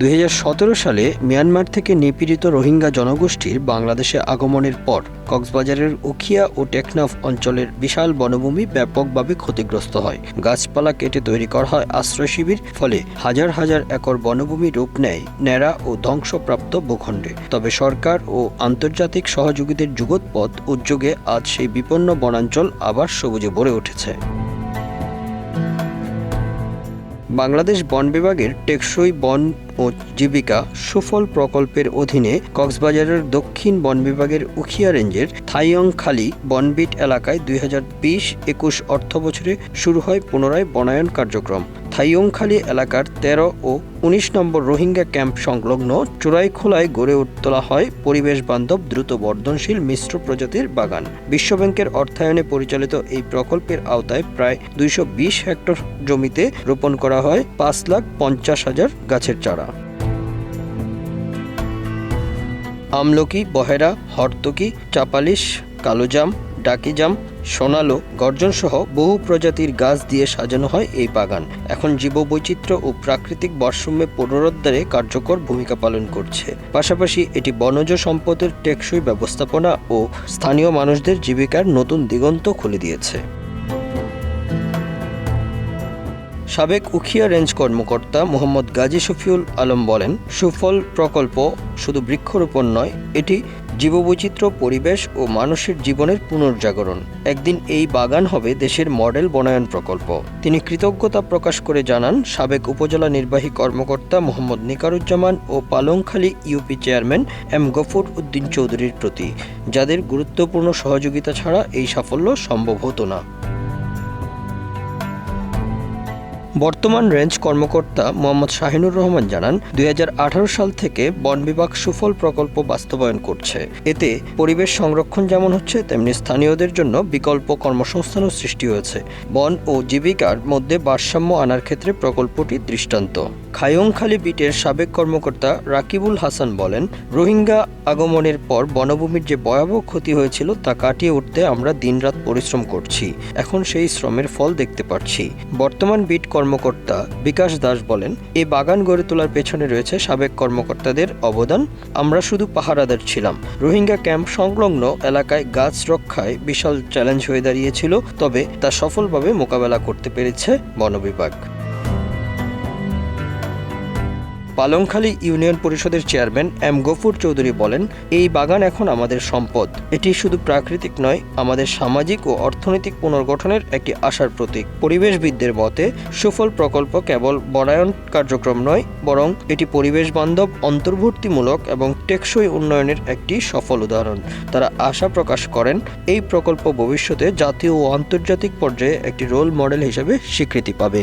দুই হাজার সতেরো সালে মিয়ানমার থেকে নিপীড়িত রোহিঙ্গা জনগোষ্ঠীর বাংলাদেশে আগমনের পর কক্সবাজারের উখিয়া ও টেকনাফ অঞ্চলের বিশাল বনভূমি ব্যাপকভাবে ক্ষতিগ্রস্ত হয়। গাছপালা কেটে তৈরি করা হয় আশ্রয় শিবির, ফলে হাজার হাজার একর বনভূমি রূপ নেয় ন্যাড়া ও ধ্বংসপ্রাপ্ত ভূখণ্ডে। তবে সরকার ও আন্তর্জাতিক সহযোগীদের যুগোৎপথ উদ্যোগে আজ সেই বিপন্ন বনাঞ্চল আবার সবুজে ভরে উঠেছে। বাংলাদেশ বন বিভাগের টেকসই বন ও জীবিকা সুফল প্রকল্পের অধীনে কক্সবাজারের দক্ষিণ বন বিভাগের উখিয়া রেঞ্জের থাইয়ংখালি বনবিট এলাকায় দুই হাজার বিশ একুশ অর্থবছরে শুরু হয় পুনরায় বনায়ন কার্যক্রম। থাইয়ংখালী এলাকার তেরো ও উনিশ নম্বর রোহিঙ্গা ক্যাম্প সংলগ্ন চোরাইখোলায় গড়ে তোলা হয় পরিবেশ বান্ধব দ্রুত বর্ধনশীল মিশ্র প্রজাতির বাগান। বিশ্বব্যাংকের অর্থায়নে পরিচালিত এই প্রকল্পের আওতায় প্রায় দুইশো বিশ হেক্টর জমিতে রোপণ করা হয় পাঁচ লাখ পঞ্চাশ হাজার গাছের চারা। আমলকি, বহেরা, হর্তকি, চাপালিশ, কালোজাম ডাকিজাম সোনালো গর্জন সহ বহু প্রজাতির গাছ দিয়ে সাজানো হয় এই বাগান। এখন জীববৈচিত্র্য ও প্রাকৃতিক ভারসাম্যে পুনরুদ্ধারে কার্যকর ভূমিকা পালন করছে। পাশাপাশি এটি বনজ সম্পদের টেকসই ব্যবস্থাপনা ও স্থানীয় মানুষদের জীবিকার নতুন দিগন্ত খুলে দিয়েছে। সাবেক উখিয়া রেঞ্জ কর্মকর্তা মোহাম্মদ গাজী শফিউল আলম বলেন, সুফল প্রকল্প শুধু বৃক্ষরোপণ নয়, এটি জীববৈচিত্র্য, পরিবেশ ও মানুষের জীবনের পুনর্জাগরণ। একদিন এই বাগান হবে দেশের মডেল বনায়ন প্রকল্প। তিনি কৃতজ্ঞতা প্রকাশ করে জানান, সাবেক উপজেলা নির্বাহী কর্মকর্তা মোহাম্মদ নিকারুজ্জামান ও Palongkhali UP chairman M Gafur Uddin চৌধুরীর প্রতি, যাদের গুরুত্বপূর্ণ সহযোগিতা ছাড়া এই সাফল্য সম্ভব হতো না। বর্তমান রেঞ্জ কর্মকর্তা মোহাম্মদ শাহিনুর রহমান জানান, দুই হাজার আঠারো সাল থেকে বন বিভাগ সুফল প্রকল্প বাস্তবায়ন করছে। এতে পরিবেশ সংরক্ষণ যেমন হচ্ছে, তেমনি স্থানীয়দের জন্য বিকল্প কর্মসংস্থানও সৃষ্টি হয়েছে। বন ও জীবিকার মধ্যে ভারসাম্য আনার ক্ষেত্রে প্রকল্পটি দৃষ্টান্ত। খায়ংখালী বিটের সাবেক কর্মকর্তা রাকিবুল হাসান বলেন, রোহিঙ্গা আগমনের পর বনভূমির যে ভয়াবহ ক্ষতি হয়েছিল তা কাটিয়ে উঠতে আমরা দিনরাত পরিশ্রম করছি। এখন সেই শ্রমের ফল দেখতে পাচ্ছি। বর্তমান বিট কর্মকর্তা বিকাশ দাস বলেন, এ বাগান গড়ে তোলার পেছনে রয়েছে সাবেক কর্মকর্তাদের অবদান। আমরা শুধু পাহারাদার ছিলাম। রোহিঙ্গা ক্যাম্প সংলগ্ন এলাকায় গাছ রক্ষায় বিশাল চ্যালেঞ্জ হয়ে দাঁড়িয়েছিল, তবে তা সফলভাবে মোকাবেলা করতে পেরেছে বন বিভাগ পালংখালী ইউনিয়ন পরিষদের চেয়ারম্যান এম গফুর চৌধুরী বলেন, এই বাগান এখন আমাদের সম্পদ। এটি শুধু প্রাকৃতিক নয়, আমাদের সামাজিক ও অর্থনৈতিক পুনর্গঠনের একটি আশার প্রতীক। পরিবেশবিদদের মতে, সুফল প্রকল্প কেবল বনায়ন কার্যক্রম নয়, বরং এটি পরিবেশ বান্ধব অন্তর্ভুক্তিমূলক এবং টেকসই উন্নয়নের একটি সফল উদাহরণ। তারা আশা প্রকাশ করেন, এই প্রকল্প ভবিষ্যতে জাতীয় ও আন্তর্জাতিক পর্যায়ে একটি রোল মডেল হিসেবে স্বীকৃতি পাবে।